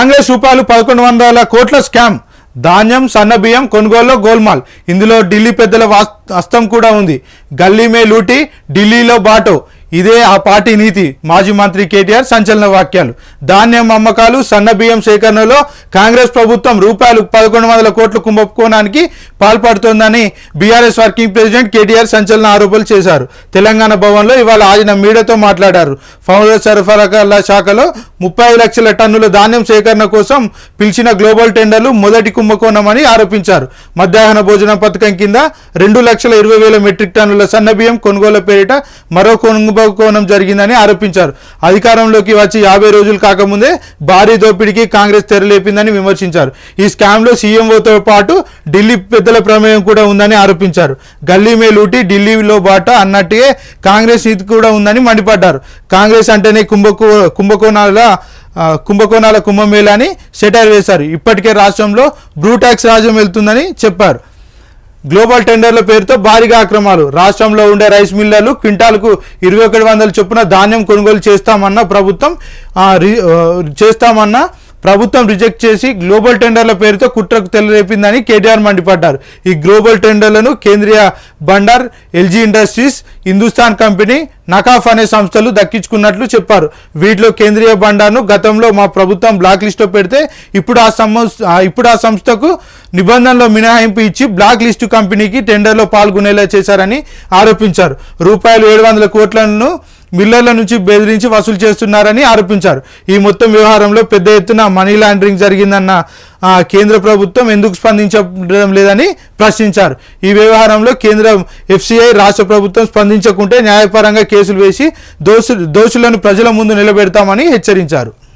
కాంగ్రెస్ రూపాయలు పదకొండు వందల కోట్ల స్కామ్. ధాన్యం సన్నబియ్యం కొనుగోలులో గోల్మాల్. ఇందులో ఢిల్లీ పెద్దల వాస్- హస్తం కూడా ఉంది. గల్లీ మే లూటి ఢిల్లీలో బాటో. ఇదే ఆ పార్టీ నీతి. మాజీ మంత్రి కేటీఆర్ సంచలన వాక్యాలు. ధాన్యం అమ్మకాలు సన్న బియ్యం సేకరణలో కాంగ్రెస్ ప్రభుత్వం రూపాయలు పదకొండు వందల కోట్ల కుంభకోణానికి పాల్పడుతోందని బీఆర్ఎస్ వర్కింగ్ ప్రెసిడెంట్ కేటీఆర్ సంచలన ఆరోపణలు చేశారు. తెలంగాణ భవన్లో ఇవాళ ఆయన మీడియాతో మాట్లాడారు. పౌర సరఫరాల శాఖలో ముప్పై లక్షల టన్నుల ధాన్యం సేకరణ కోసం పిలిచిన గ్లోబల్ టెండర్లు మొదటి కుంభకోణమని ఆరోపించారు. మధ్యాహ్న భోజన పథకం కింద రెండు లక్షల ఇరవై వేల మెట్రిక్ టన్నుల సన్న బియ్యం కొనుగోలు పేరిట మరో కొనుగోలు కుంభకోణం జరిగిందని ఆరోపించారు. అధికారంలోకి వచ్చి యాభై రోజులు కాకముందే భారీ దోపిడీకి కాంగ్రెస్ తెరలేపిందని విమర్శించారు. ఈ స్కామ్లో సీఎంఓతో పాటు ఢిల్లీ పెద్దల ప్రమేయం కూడా ఉందని ఆరోపించారు. గల్లీ మే లూటి ఢిల్లీలో బాట అన్నట్టుగా కాంగ్రెస్ నీతి కూడా ఉందని మండిపడ్డారు. కాంగ్రెస్ అంటేనే కుంభకో కుంభకోణాల కుంభకోణాల కుంభమేళ అని సెటైర్ వేశారు. ఇప్పటికే రాష్ట్రంలో బ్రూటాక్స్ రాజ్యం వెళ్తుందని చెప్పారు. గ్లోబల్ టెండర్ల పేరుతో భారీగా అక్రమాలు. రాష్ట్రంలో ఉండే రైస్ మిల్లర్లు క్వింటాల్కు ఇరవై ఒకటి వందల చొప్పున ధాన్యం కొనుగోలు చేస్తామన్న ప్రభుత్వం రి- చేస్తామన్న ప్రభుత్వం రిజెక్ట్ చేసి గ్లోబల్ టెండర్ల పేరుతో కుట్రకు తెల్లరేపిందని కేటీఆర్ మండిపడ్డారు. ఈ global టెండర్లను Kendriya Bhandar LG industries Hindustan company నకాఫ్ అనే సంస్థలు దక్కించుకున్నట్లు చెప్పారు. వీటిలో కేంద్రీయ బండార్ను గతంలో మా ప్రభుత్వం బ్లాక్ లిస్టులో పెడితే ఇప్పుడు ఆ సంస్థ ఇప్పుడు ఆ సంస్థకు నిబంధనలో మినహాయింపు ఇచ్చి బ్లాక్ లిస్టు కంపెనీకి టెండర్లో పాల్గొనేలా చేశారని ఆరోపించారు. రూపాయలు ఏడు వందల కోట్లను మిల్లర్ల నుంచి బెదిరించి వసూలు చేస్తున్నారని ఆరోపించారు. ఈ మొత్తం వ్యవహారంలో పెద్ద ఎత్తున మనీ లాండరింగ్ జరిగిందన్న కేంద్ర ప్రభుత్వం ఎందుకు స్పందించడం లేదని ప్రశ్నించారు. ఈ వ్యవహారంలో కేంద్ర ఎఫ్సిఐ రాష్ట్ర ప్రభుత్వం స్పందించకుంటే న్యాయపరంగా కేసులు వేసి దోషు దోషులను ప్రజల ముందు నిలబెడతామని హెచ్చరించారు.